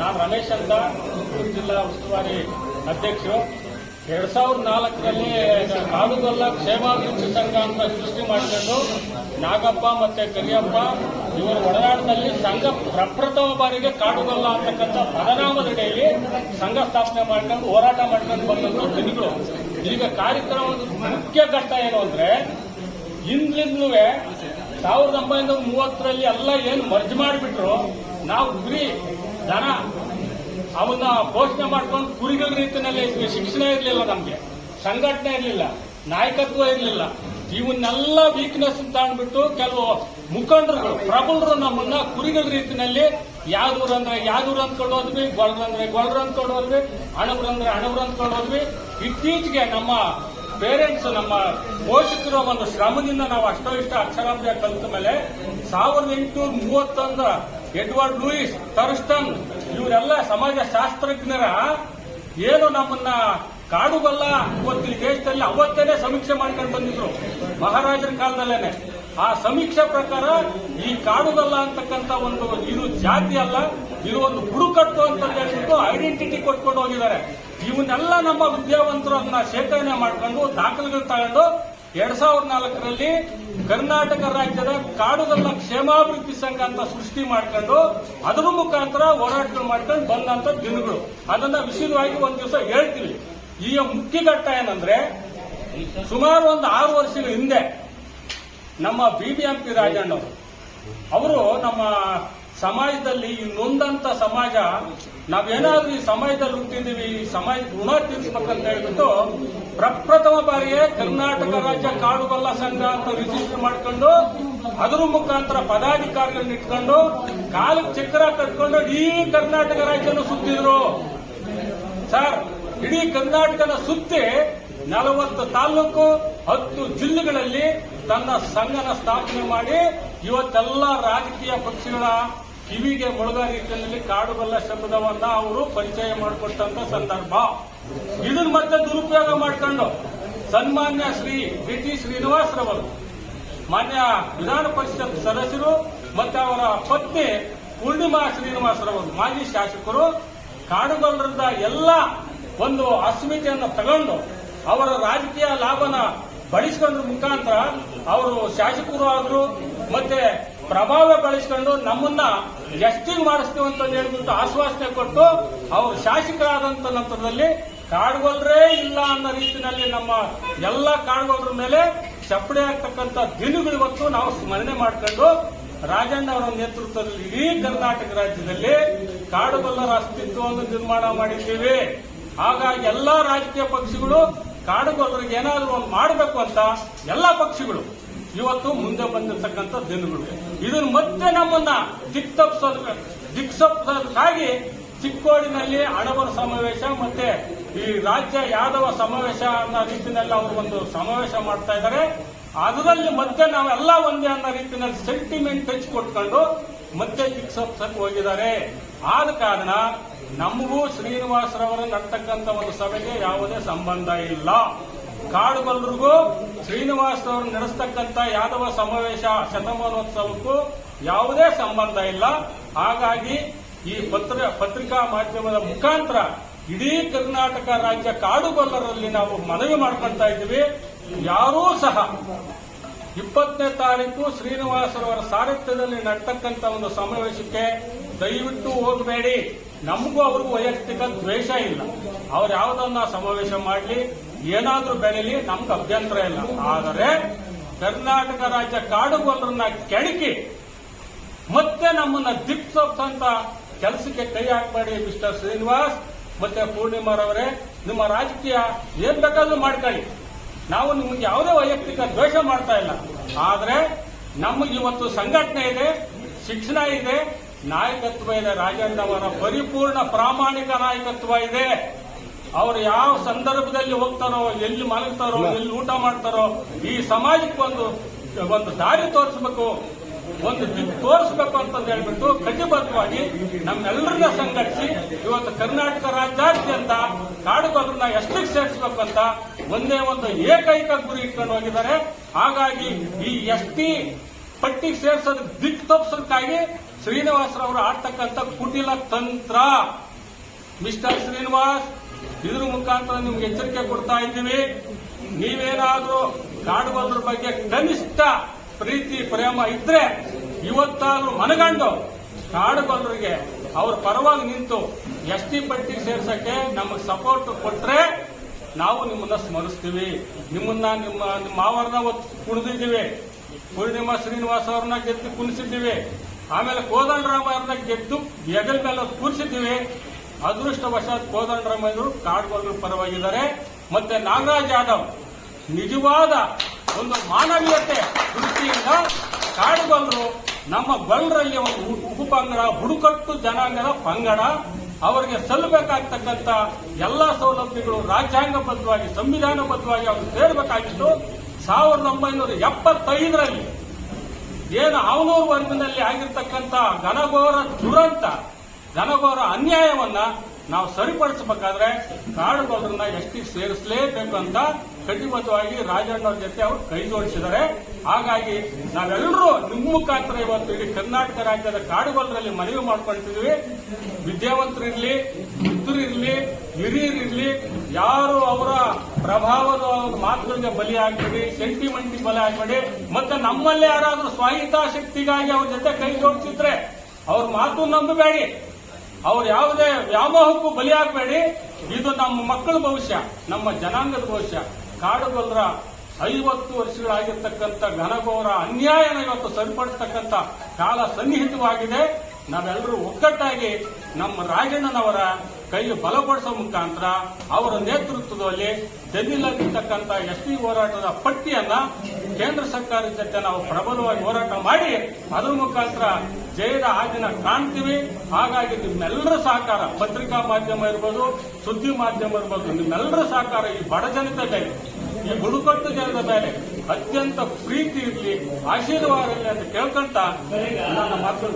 ನಾನು ರಮೇಶ್ ಅಂತ ತುಮಕೂರು ಜಿಲ್ಲಾ ಉಸ್ತುವಾರಿ ಅಧ್ಯಕ್ಷರು. ಎರಡ್ ಸಾವಿರದ ನಾಲ್ಕರಲ್ಲಿ ಕಾಡುಗೊಲ್ಲ ಕ್ಷೇಮಾಭಿವೃದ್ಧಿ ಸಂಘ ಅಂತ ಸೃಷ್ಟಿ ಮಾಡಿಕೊಂಡು ನಾಗಪ್ಪ ಮತ್ತೆ ಕರಿಯಪ್ಪ ಇವರು ಒಡನಾಟದಲ್ಲಿ ಸಂಘ ಪ್ರಪ್ರಥಮ ಬಾರಿಗೆ ಕಾಡುಗೊಲ್ಲ ಅಂತಕ್ಕಂಥ ಪದನಾಮದಡಿಯಲ್ಲಿ ಸಂಘ ಸ್ಥಾಪನೆ ಮಾಡ್ಕೊಂಡು ಹೋರಾಟ ಮಾಡ್ಕೊಂಡು ಬಂದಂತ ದಿನಗಳು. ಈಗ ಕಾರ್ಯಕ್ರಮದ ಮುಖ್ಯ ಘಟ್ಟ ಏನು ಅಂದ್ರೆ ಹಿಂದ್ಲಿಂದಲೂ ಸಾವಿರದ ಒಂಬೈನೂರ ಮೂವತ್ತರಲ್ಲಿ ಎಲ್ಲ ಏನು ಮರ್ಜ್ ಮಾಡಿಬಿಟ್ರು, ನಾವು ಗುರಿ ದನ ಅವನ್ನ ಘೋಷಣೆ ಮಾಡ್ಕೊಂಡು ಕುರಿಗಳ ರೀತಿಯಲ್ಲಿ. ಶಿಕ್ಷಣ ಇರಲಿಲ್ಲ ನಮಗೆ, ಸಂಘಟನೆ ಇರಲಿಲ್ಲ, ನಾಯಕತ್ವ ಇರಲಿಲ್ಲ ಇವನ್ನೆಲ್ಲ ವೀಕ್ನೆಸ್ ತಾಂಡ್ಬಿಟ್ಟು ಕೆಲವು ಮುಖಂಡರುಗಳು, ಪ್ರಬಲರು ನಮ್ಮನ್ನ ಕುರಿಗಳ ರೀತಿಯಲ್ಲಿ ಯಾವ್ದೂರು ಅಂದ್ರೆ ಯಾವ್ದೂರು ಅಂದ್ಕೊಂಡು ಹೋದ್ವಿ ಗೊಳ್ರಂದ್ರೆ ಗೊಳ್ರ ಅಂದ್ಕೊಂಡು ಹೋದ್ವಿ ಅಣಬ್ರು ಅಂದ್ರೆ ಅಣಬ್ರು ಅಂದ್ಕೊಂಡು ಹೋದ್ವಿ ಇತ್ತೀಚೆಗೆ ನಮ್ಮ ಪೇರೆಂಟ್ಸ್ ನಮ್ಮ ಪೋಷಕರ ಒಂದು ಶ್ರಮದಿಂದ ನಾವು ಅಷ್ಟೋ ಇಷ್ಟ ಅಕ್ಷರಾಭ್ಯ ಕಲಿತ ಮೇಲೆ ಸಾವಿರದ ಎಂಟುನೂರ ಮೂವತ್ತೊಂದರ ಎಡ್ವರ್ಡ್ ಲೂಯಿಸ್ ಥರ್ಸ್ಟನ್ ಇವರೆಲ್ಲ ಸಮಾಜ ಶಾಸ್ತ್ರಜ್ಞರ ಏನು ನಮ್ಮನ್ನ ಕಾಡುಗಲ್ಲ ಇವತ್ತು ಈ ದೇಶದಲ್ಲಿ ಅವತ್ತೇನೆ ಸಮೀಕ್ಷೆ ಮಾಡ್ಕೊಂಡು ಬಂದಿದ್ರು, ಮಹಾರಾಜರ ಕಾಲದಲ್ಲೇನೆ. ಆ ಸಮೀಕ್ಷೆ ಪ್ರಕಾರ ಈ ಕಾಡುಗಲ್ಲ ಅಂತಕ್ಕಂಥ ಒಂದು ಇದು ಜಾತಿ ಅಲ್ಲ ಇದು ಒಂದು ಬುಡುಕಟ್ಟು ಅಂತ ಹೇಳ್ಬಿಟ್ಟು ಐಡೆಂಟಿಟಿ ಕೊಟ್ಕೊಂಡು ಹೋಗಿದ್ದಾರೆ. ಇವನ್ನೆಲ್ಲ ನಮ್ಮ ವಿದ್ಯಾವಂತರು ಅದನ್ನ ಶೇಖರಣೆ ಮಾಡ್ಕೊಂಡು, ದಾಖಲೆಗಳು ತಗೊಂಡು ಎರಡ್ ಸಾವಿರದ ನಾಲ್ಕರಲ್ಲಿ ಕರ್ನಾಟಕ ರಾಜ್ಯದ ಕಾಡುಗಳ ಕ್ಷೇಮಾಭಿವೃದ್ಧಿ ಸಂಘ ಅಂತ ಸೃಷ್ಟಿ ಮಾಡ್ಕೊಂಡು ಅದರ ಮುಖಾಂತರ ಹೋರಾಟಗಳು ಮಾಡ್ಕೊಂಡು ಬಂದಂತ ದಿನಗಳು. ಅದನ್ನ ವಿಶೇಷವಾಗಿ ಒಂದ್ ದಿವಸ ಹೇಳ್ತೀವಿ ಈಗ ಮುಖ್ಯ ಘಟ್ಟ ಏನಂದ್ರೆ, ಸುಮಾರು ಒಂದು ಆರು ವರ್ಷಗಳ ಹಿಂದೆ ನಮ್ಮ ಬಿಬಿಎಂಪಿ ರಾಜಣ್ಣವರು, ಅವರು ನಮ್ಮ ಸಮಾಜದಲ್ಲಿ ಈ ನೊಂದಂತ ಸಮಾಜ, ನಾವೇನಾದ್ರೂ ಈ ಸಮಾಜದಲ್ಲಿ ಹುಟ್ಟಿದೀವಿ ಈ ಸಮಾಜ ಋಣ ತೀರಿಸ್ಬೇಕಂತ ಹೇಳ್ಬಿಟ್ಟು ಪ್ರಪ್ರಥಮ ಬಾರಿಯೇ ಕರ್ನಾಟಕ ರಾಜ್ಯ ಕಾಡುಗೊಲ್ಲ ಸಂಘ ಅಂತ ರಿಜಿಸ್ಟರ್ ಮಾಡ್ಕೊಂಡು, ಅದರ ಮುಖಾಂತರ ಪದಾಧಿಕಾರಿಗಳನ್ನ ಇಟ್ಕೊಂಡು ಕಾಲಕ್ಕೆ ಚಕ್ರ ಕಟ್ಕೊಂಡು ಇಡೀ ಕರ್ನಾಟಕ ರಾಜ್ಯನ ಸುತ್ತಿದ್ರು. ಸರ್, ಇಡೀ ಕರ್ನಾಟಕನ ಸುತ್ತಿ ನಲವತ್ತು ತಾಲೂಕು ಹತ್ತು ಜಿಲ್ಲೆಗಳಲ್ಲಿ ತನ್ನ ಸಂಘನ ಸ್ಥಾಪನೆ ಮಾಡಿ ಇವತ್ತೆಲ್ಲ ರಾಜಕೀಯ ಪಕ್ಷಗಳ ಕಿವಿಗೆ ಮೊಳಗಾಗಿಟ್ಟಲ್ಲಿ ಕಾಡುಬಲ್ಲ ಶಬ್ದವನ್ನ ಅವರು ಪರಿಚಯ ಮಾಡಿಕೊಟ್ಟಂತ ಸಂದರ್ಭ. ಇದನ್ನ ಮತ್ತೆ ದುರುಪಯೋಗ ಮಾಡಿಕೊಂಡು ಸನ್ಮಾನ್ಯ ಶ್ರೀ ಬಿ ಟಿ ಶ್ರೀನಿವಾಸರವರು, ಮಾನ್ಯ ವಿಧಾನ ಪರಿಷತ್ ಸದಸ್ಯರು ಮತ್ತೆ ಅವರ ಪತ್ನಿ ಪೂರ್ಣಿಮಾ ಶ್ರೀನಿವಾಸರವರು, ಮಾಜಿ ಶಾಸಕರು ಕಾಡುಗೊಲ್ಲರದ ಎಲ್ಲ ಒಂದು ಅಸ್ಮಿತೆಯನ್ನು ತಗೊಂಡು ಅವರ ರಾಜಕೀಯ ಲಾಭನ ಬಳಸಿಕೊಂಡ್ರ ಮುಖಾಂತರ ಅವರು ಶಾಸಕರು ಆದರು, ಮತ್ತೆ ಪ್ರಭಾವ ಬೆಳೆಸ್ಕೊಂಡು ನಮ್ಮನ್ನ ಎಷ್ಟಿಂಗ್ ಮಾಡಿಸ್ತೀವಿ ಅಂತ ಹೇಳ್ಬಿಟ್ಟು ಆಶ್ವಾಸನೆ ಕೊಟ್ಟು ಅವರು ಶಾಸಕರಾದಂತ ನಂತರದಲ್ಲಿ ಕಾಡುಗೊಲ್ಲರೇ ಇಲ್ಲ ಅನ್ನೋ ರೀತಿಯಲ್ಲಿ ನಮ್ಮ ಎಲ್ಲ ಕಾಡ್ಗೋಲ್ರ ಮೇಲೆ ಚಪ್ಪಡಿ ಆಗ್ತಕ್ಕಂಥ ದಿನಗಳು ಇವತ್ತು ನಾವು ಸ್ಮರಣೆ ಮಾಡ್ಕೊಂಡು ರಾಜಣ್ಣ ಅವರ ನೇತೃತ್ವದಲ್ಲಿ ಇಡೀ ಕರ್ನಾಟಕ ರಾಜ್ಯದಲ್ಲಿ ಕಾಡುಗೊಲ್ಲರ ಅಸ್ತಿತ್ವವನ್ನು ನಿರ್ಮಾಣ ಮಾಡಿದ್ದೀವಿ. ಹಾಗಾಗಿ ಎಲ್ಲಾ ರಾಜಕೀಯ ಪಕ್ಷಗಳು ಕಾಡುಗೊಲ್ಲರಿಗೆ ಏನಾದರೂ ಒಂದು ಮಾಡಬೇಕು ಅಂತ ಎಲ್ಲಾ ಪಕ್ಷಗಳು ಇವತ್ತು ಮುಂದೆ ಬಂದಿರತಕ್ಕಂಥ ದಿನಗಳು. ಇದನ್ನು ಮತ್ತೆ ನಮ್ಮನ್ನ ದಿಕ್ತಪ್ಸೋದ ದಿಕ್ಸಪ್ಸೋದಕ್ಕಾಗಿ ಚಿಕ್ಕೋಡಿನಲ್ಲಿ ಹಣವರ ಸಮಾವೇಶ ಮತ್ತೆ ಈ ರಾಜ್ಯ ಯಾದವ ಸಮಾವೇಶ ಅನ್ನೋ ರೀತಿಯಲ್ಲಿ ಅವರು ಒಂದು ಸಮಾವೇಶ ಮಾಡ್ತಾ ಇದ್ದಾರೆ. ಅದರಲ್ಲಿ ಮತ್ತೆ ನಾವೆಲ್ಲ ಒಂದೇ ಅನ್ನೋ ರೀತಿಯಲ್ಲಿ ಸೆಂಟಿಮೆಂಟ್ ಟಚ್ ಕೊಟ್ಕೊಂಡು ಮತ್ತೆ ದಿಕ್ಸಪ್ಸಕ್ಕೆ ಹೋಗಿದ್ದಾರೆ. ಆದ ಕಾರಣ ನಮಗೂ ಶ್ರೀನಿವಾಸರವರು ನಡ್ತಕ್ಕಂಥ ಒಂದು ಸಭೆಗೆ ಯಾವುದೇ ಸಂಬಂಧ ಇಲ್ಲ. ಕಾಡುಗೊಲ್ಲರಿಗೂ ಶ್ರೀನಿವಾಸ್ ಅವರು ನಡೆಸ್ತಕ್ಕಂಥ ಯಾದವ ಸಮಾವೇಶ ಶತಮಾನೋತ್ಸವಕ್ಕೂ ಯಾವುದೇ ಸಂಬಂಧ ಇಲ್ಲ. ಹಾಗಾಗಿ ಈ ಪತ್ರ, ಪತ್ರಿಕಾ ಮಾಧ್ಯಮದ ಮುಖಾಂತರ ಇಡೀ ಕರ್ನಾಟಕ ರಾಜ್ಯ ಕಾಡುಗೊಲ್ಲರಲ್ಲಿ ನಾವು ಮನವಿ ಮಾಡ್ಕೊಳ್ತಾ ಇದ್ದೀವಿ. ಯಾರೂ ಸಹ ಇಪ್ಪತ್ತನೇ ತಾರೀಕು ಶ್ರೀನಿವಾಸರವರ ಸಾರಥ್ಯದಲ್ಲಿ ನಡ್ತಕ್ಕಂಥ ಒಂದು ಸಮಾವೇಶಕ್ಕೆ ದಯವಿಟ್ಟು ಹೋಗಬೇಡಿ. ನಮಗೂ ಅವ್ರಿಗೂ ವೈಯಕ್ತಿಕ ದ್ವೇಷ ಇಲ್ಲ. ಅವ್ರು ಯಾವುದನ್ನ ಸಮಾವೇಶ ಮಾಡಲಿ, ಏನಾದರೂ ಬೆಳೀಲಿ, ನಮ್ಗೆ ಅಭ್ಯಂತರ ಇಲ್ಲ. ಆದರೆ ಕರ್ನಾಟಕ ರಾಜ್ಯ ಕಾಡುಗೊಲ್ಲರನ್ನ ಕೆಣಕಿ ಮತ್ತೆ ನಮ್ಮನ್ನ ದಿಕ್ಸಂತ ಕೆಲಸಕ್ಕೆ ಕೈ ಹಾಕಬೇಡಿ ಮಿಸ್ಟರ್ ಶ್ರೀನಿವಾಸ್, ಮತ್ತೆ ಪೂರ್ಣಿಮಾರವರೇ ನಿಮ್ಮ ರಾಜಕೀಯ ಏನ್ ಬೇಕಾದ್ರೂ ಮಾಡ್ಕೊಳ್ಳಿ. ನಾವು ನಿಮ್ಗೆ ಯಾವುದೇ ವೈಯಕ್ತಿಕ ದ್ವೇಷ ಮಾಡ್ತಾ ಇಲ್ಲ. ಆದ್ರೆ ನಮಗೆ ಇವತ್ತು ಸಂಘಟನೆ ಇದೆ, ಶಿಕ್ಷಣ ಇದೆ ನಾಯಕತ್ವ ಇದೆ ರಾಜಣ್ಣವರ ಪರಿಪೂರ್ಣ ಪ್ರಾಮಾಣಿಕ ನಾಯಕತ್ವ ಇದೆ. ಅವರು ಯಾವ ಸಂದರ್ಭದಲ್ಲಿ ಹೋಗ್ತಾರೋ ಎಲ್ಲಿ ಮಲಗ್ತಾರೋ ಎಲ್ಲಿ ಊಟ ಮಾಡ್ತಾರೋ ಈ ಸಮಾಜಕ್ಕೆ ಒಂದು ಒಂದು ದಾರಿ ತೋರಿಸಬೇಕು ಒಂದು ದಿಕ್ಕು ತೋರಿಸಬೇಕು ಅಂತ ಹೇಳ್ಬಿಟ್ಟು ಕಟಿಬದ್ಧವಾಗಿ ನಮ್ಮೆಲ್ಲರನ್ನ ಸಂಘಟಿಸಿ ಇವತ್ತು ಕರ್ನಾಟಕ ರಾಜ್ಯಾದ್ಯಂತ ಕಾಡುಗೋದ್ರನ್ನ ಎಷ್ಟಕ್ಕೆ ಸೇರಿಸಬೇಕು ಅಂತ ಒಂದೇ ಒಂದು ಏಕೈಕ ಗುರಿ ಇಟ್ಕೊಂಡು ಹೋಗಿದ್ದಾರೆ. ಹಾಗಾಗಿ ಈ ಎಸ್ ಟಿ ಪಟ್ಟಿಗೆ ಸೇರಿಸೋದಕ್ಕೆ ದಿಕ್ಕು ತಪ್ಪಿಸೋದಕ್ಕಾಗಿ ಶ್ರೀನಿವಾಸರವರು ಆಡ್ತಕ್ಕಂಥ ಕುಟಿಲ ತಂತ್ರ. ಮಿಸ್ಟರ್ ಶ್ರೀನಿವಾಸ್, ಇದ್ರ ಮುಖಾಂತರ ನಿಮ್ಗೆ ಎಚ್ಚರಿಕೆ ಕೊಡ್ತಾ ಇದ್ದೀವಿ ನೀವೇನಾದ್ರೂ ಕಾಡುಗೋದ್ರ ಬಗ್ಗೆ ಕನಿಷ್ಠ ಪ್ರೀತಿ, ಪ್ರೇಮ ಇದ್ರೆ ಇವತ್ತಾದ್ರೂ ಮನಗಂಡು ಕಾಡುಗೋದ್ರಿಗೆ ಅವ್ರ ಪರವಾಗಿ ನಿಂತು ಎಸ್ ಟಿ ಪಟ್ಟಿ ಸೇರ್ಸಕ್ಕೆ ನಮಗೆ ಸಪೋರ್ಟ್ ಕೊಟ್ರೆ ನಾವು ನಿಮ್ಮನ್ನ ಸ್ಮರಿಸ್ತೀವಿ. ನಿಮ್ಮನ್ನ ನಿಮ್ಮ ನಿಮ್ಮ ಮಾವರನ್ನ ಕುಣಿದಿದ್ದೀವಿ. ಪೂರ್ಣಿಮಾ ಶ್ರೀನಿವಾಸ್ ಅವ್ರನ್ನ ಗೆದ್ದು ಕುಣಿಸಿದ್ದೀವಿ. ಆಮೇಲೆ ಕೋದಂಡರಾಮ ಅವ್ರನ್ನ ಗೆದ್ದು ಹೆಗಲ್ ಮೇಲೆ ಕೂರಿಸಿದ್ದೀವಿ. ಅದೃಷ್ಟವಶಾತ್ ಕೋದಂಡರಾಮಯ್ಯರು ಕಾಡುಗೋದ್ರ ಪರವಾಗಿದ್ದಾರೆ. ಮತ್ತೆ ನಾಗರಾಜ್ ಯಾದವ್ ನಿಜವಾದ ಒಂದು ಮಾನವೀಯತೆ ದೃಷ್ಟಿಯಿಂದ ಕಾಡುಗೊಲ್ಲರು ನಮ್ಮ ಗೊಲ್ಲರಲ್ಲಿ ಒಂದು ಉಪಪಂಗಡ ಹುಡುಕಟ್ಟು ಜನಾಂಗದ ಪಂಗಡ. ಅವರಿಗೆ ಸಲ್ಲಬೇಕಾಗ್ತಕ್ಕಂಥ ಎಲ್ಲ ಸೌಲಭ್ಯಗಳು ರಾಜ್ಯಾಂಗಬದ್ಧವಾಗಿ, ಸಂವಿಧಾನಬದ್ಧವಾಗಿ ಅವರು ಸೇರಬೇಕಾಗಿತ್ತು ಸಾವಿರದ ಒಂಬೈನೂರ ಎಪ್ಪತ್ತೈದರಲ್ಲಿ ಏನು ಆವನೂರು ವರ್ಗದಲ್ಲಿ ಆಗಿರ್ತಕ್ಕಂಥ ಘನಘೋರ ದುರಂತ ಘನಘೋರ ಅನ್ಯಾಯವನ್ನ ನಾವು ಸರಿಪಡಿಸಬೇಕಾದ್ರೆ ಕಾಡುಗೋದ್ರನ್ನ ಎಷ್ಟಿಗೆ ಸೇರಿಸಲೇಬೇಕು ಅಂತ ಕಟಿಬದ್ಧವಾಗಿ ರಾಜಣ್ಣವ್ರ ಜೊತೆ ಅವರು ಕೈ ಜೋಡಿಸಿದ್ದಾರೆ. ಹಾಗಾಗಿ ನಾವೆಲ್ಲರೂ ನಿಮ್ಮ ಮುಖಾಂತರ ಇವತ್ತು ಇಡೀ ಕರ್ನಾಟಕ ರಾಜ್ಯದ ಕಾಡುಗೊಲ್ಲರಲ್ಲಿ ಮನವಿ ಮಾಡ್ಕೊಳ್ತಿದ್ವಿ. ವಿದ್ಯಾವಂತರಿರ್ಲಿ ವೃದ್ಧರಿರ್ಲಿ ಹಿರಿಯರಿರ್ಲಿ ಯಾರು ಅವರ ಪ್ರಭಾವದ ಮಾತುಗಳಿಗೆ ಬಲಿ ಆಗ್ಬೇಡಿ ಸೆಂಟಿಮೆಂಟ್ ಬಲಿ ಆಗ್ಬೇಡಿ, ಮತ್ತೆ ನಮ್ಮಲ್ಲಿ ಯಾರಾದ್ರೂ ಸ್ವಾಹಿತಾಸಕ್ತಿಗಾಗಿ ಅವ್ರ ಜೊತೆ ಕೈ ಜೋಡಿಸಿದ್ರೆ ಅವ್ರ ಮಾತು ನಂಬಬೇಡಿ. ಅವ್ರು ಯಾವುದೇ ವ್ಯಾಮೋಹಕ್ಕೂ ಬಲಿಯಾಗಬೇಡಿ ಇದು ನಮ್ಮ ಮಕ್ಕಳ ಭವಿಷ್ಯ, ನಮ್ಮ ಜನಾಂಗದ ಭವಿಷ್ಯ. ಕಾಡುಗೊಲ್ಲರ ಐವತ್ತು ವರ್ಷಗಳಾಗಿರ್ತಕ್ಕಂಥ ಘನಘೋರ ಅನ್ಯಾಯನ ಇವತ್ತು ಸರಿಪಡಿಸ್ತಕ್ಕಂಥ ಕಾಲ ಸನ್ನಿಹಿತವಾಗಿದೆ. ನಾವೆಲ್ಲರೂ ಒಗ್ಗಟ್ಟಾಗಿ ನಮ್ಮ ರಾಜಣ್ಣನವರ ಕೈ ಬಲಪಡಿಸೋ ಮುಖಾಂತರ ಅವರ ನೇತೃತ್ವದಲ್ಲಿ ಡೆಲ್ಲಿಯಲ್ಲಿರ್ತಕ್ಕಂಥ ಎಸ್ ಟಿ ಹೋರಾಟದ ಪಟ್ಟಿಯನ್ನ ಕೇಂದ್ರ ಸರ್ಕಾರದ ಜೊತೆ ನಾವು ಪ್ರಬಲವಾಗಿ ಹೋರಾಟ ಮಾಡಿ, ಅದರ ಮುಖಾಂತರ ಜಯದ ಹಾದಿನ ಕಾಣ್ತೀವಿ ಹಾಗಾಗಿ ನಿಮ್ಮೆಲ್ಲರ ಸಹಕಾರ ಪತ್ರಿಕಾ ಮಾಧ್ಯಮ ಇರ್ಬೋದು, ಸುದ್ದಿ ಮಾಧ್ಯಮ ಇರ್ಬೋದು, ನಿಮ್ಮೆಲ್ಲರ ಸಹಕಾರ ಈ ಬಡ ಜನತೆ ಮೇಲೆ, ಈ ಬುಡಕಟ್ಟು ಜನದ ಮೇಲೆ ಅತ್ಯಂತ ಪ್ರೀತಿ ಇರಲಿ, ಆಶೀರ್ವಾದ ಇರಲಿ ಅಂತ ಕೇಳ್ಕೊಂತ ನನ್ನ ಮಾತು